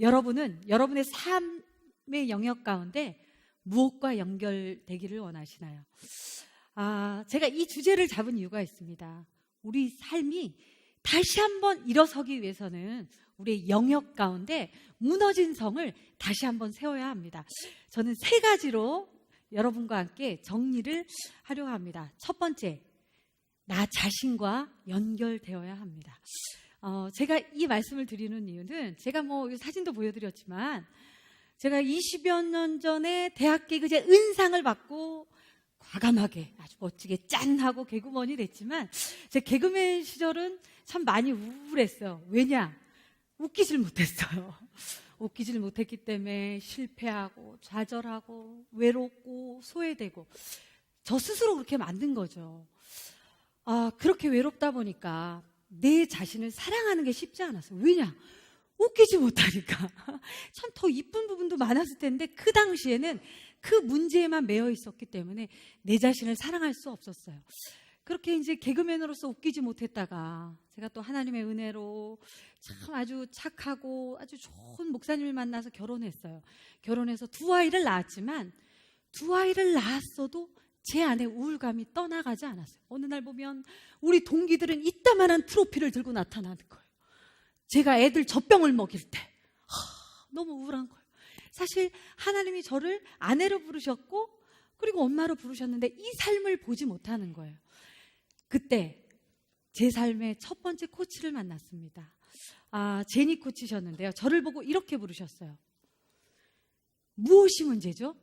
여러분은 여러분의 삶의 영역 가운데 무엇과 연결되기를 원하시나요? 아, 제가 이 주제를 잡은 이유가 있습니다. 우리 삶이 다시 한번 일어서기 위해서는 우리의 영역 가운데 무너진 성을 다시 한번 세워야 합니다. 저는 세 가지로 여러분과 함께 정리를 하려고 합니다. 첫 번째, 나 자신과 연결되어야 합니다. 어, 제가 이 말씀을 드리는 이유는 제가 뭐 사진도 보여드렸지만 제가 20여 년 전에 대학 개그제 은상을 받고 과감하게 아주 멋지게 짠하고 개그먼이 됐지만 제 개그맨 시절은 참 많이 우울했어요. 왜냐? 웃기질 못했어요. 웃기질 못했기 때문에 실패하고 좌절하고 외롭고 소외되고 저 스스로 그렇게 만든 거죠. 아, 그렇게 외롭다 보니까 내 자신을 사랑하는 게 쉽지 않았어요. 왜냐? 웃기지 못하니까. 참 더 이쁜 부분도 많았을 텐데 그 당시에는 그 문제에만 매여 있었기 때문에 내 자신을 사랑할 수 없었어요. 그렇게 이제 개그맨으로서 웃기지 못했다가 제가 또 하나님의 은혜로 참 아주 착하고 아주 좋은 목사님을 만나서 결혼했어요. 결혼해서 두 아이를 낳았지만 두 아이를 낳았어도 제 안에 우울감이 떠나가지 않았어요. 어느 날 보면 우리 동기들은 이따만한 트로피를 들고 나타나는 거예요. 제가 애들 젖병을 먹일 때 하, 너무 우울한 거예요. 사실 하나님이 저를 아내로 부르셨고 그리고 엄마로 부르셨는데 이 삶을 보지 못하는 거예요. 그때 제 삶의 첫 번째 코치를 만났습니다. 아, 제니 코치셨는데요. 저를 보고 이렇게 부르셨어요. 무엇이 문제죠?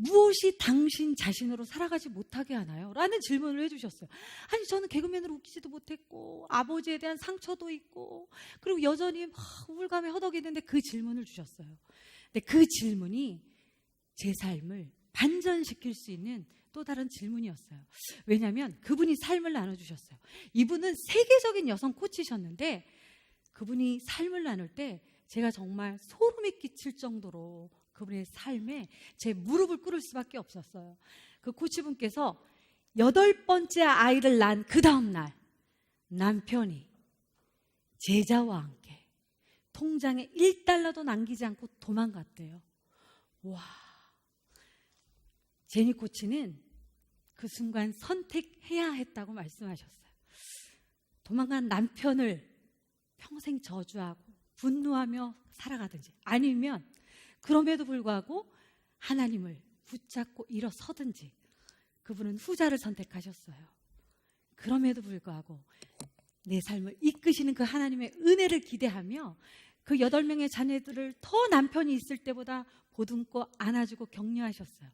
무엇이 당신 자신으로 살아가지 못하게 하나요? 라는 질문을 해주셨어요. 아니, 저는 개그맨으로 웃기지도 못했고, 아버지에 대한 상처도 있고, 그리고 여전히 막 우울감에 허덕이는데 그 질문을 주셨어요. 근데 그 질문이 제 삶을 반전시킬 수 있는 또 다른 질문이었어요. 왜냐하면 그분이 삶을 나눠주셨어요. 이분은 세계적인 여성 코치셨는데 그분이 삶을 나눌 때 제가 정말 소름이 끼칠 정도로 그분의 삶에 제 무릎을 꿇을 수밖에 없었어요. 그 코치분께서 여덟 번째 아이를 낳은 그 다음날 남편이 제자와 함께 통장에 1달러도 남기지 않고 도망갔대요. 와. 제니 코치는 그 순간 선택해야 했다고 말씀하셨어요. 도망간 남편을 평생 저주하고 분노하며 살아가든지 아니면 그럼에도 불구하고 하나님을 붙잡고 일어서든지 그분은 후자를 선택하셨어요. 그럼에도 불구하고 내 삶을 이끄시는 그 하나님의 은혜를 기대하며 그 여덟 명의 자녀들을 더 남편이 있을 때보다 보듬고 안아주고 격려하셨어요.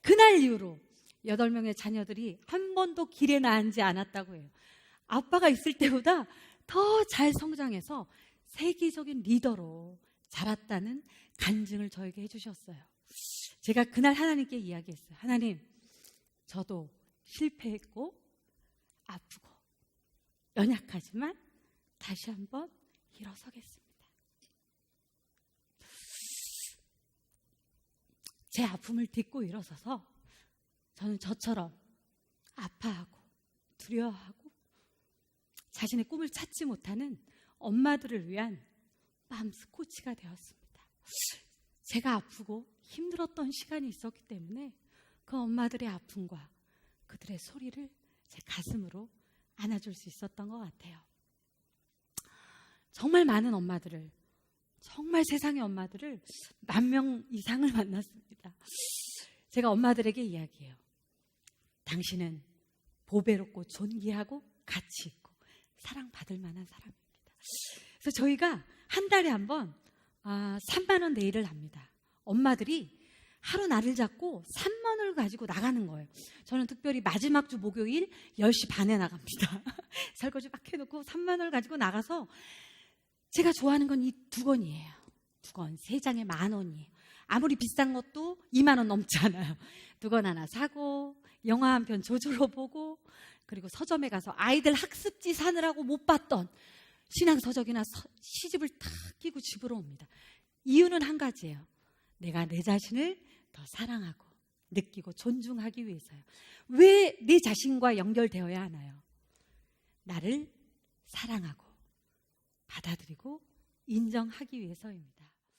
그날 이후로 여덟 명의 자녀들이 한 번도 길에 나앉지 않았다고 해요. 아빠가 있을 때보다 더 잘 성장해서 세계적인 리더로 자랐다는 간증을 저에게 해주셨어요. 제가 그날 하나님께 이야기했어요. 하나님, 저도 실패했고, 아프고, 연약하지만 다시 한번 일어서겠습니다. 제 아픔을 딛고 일어서서 저는 저처럼 아파하고 두려워하고 자신의 꿈을 찾지 못하는 엄마들을 위한 맘스 코치가 되었습니다. 제가 아프고 힘들었던 시간이 있었기 때문에 그 엄마들의 아픔과 그들의 소리를 제 가슴으로 안아줄 수 있었던 것 같아요. 정말 많은 엄마들을, 정말 세상의 엄마들을 만 명 이상을 만났습니다. 제가 엄마들에게 이야기해요. 당신은 보배롭고 존귀하고 가치 있고 사랑받을 만한 사람입니다. 그래서 저희가 한 달에 한 번 아, 3만 원 내일을 합니다. 엄마들이 하루 날을 잡고 3만 원을 가지고 나가는 거예요. 저는 특별히 마지막 주 목요일 10시 반에 나갑니다. 설거지 막 해놓고 3만 원을 가지고 나가서 제가 좋아하는 건 이 두 권이에요. 두 권, 세 장에 만 원이에요. 아무리 비싼 것도 2만 원 넘지 않아요. 두 권 하나 사고 영화 한 편 조절로 보고 그리고 서점에 가서 아이들 학습지 사느라고 못 봤던 신앙 서적이나 서- 시집을 탁 끼고 집으로 옵니다. 이유는 한 가지예요. 내가 내 자신을 더 사랑하고 느끼고 존중하기 위해서요. 왜 내 자신과 연결되어야 하나요? 나를 사랑하고 받아들이고 인정하기 위해서입니다.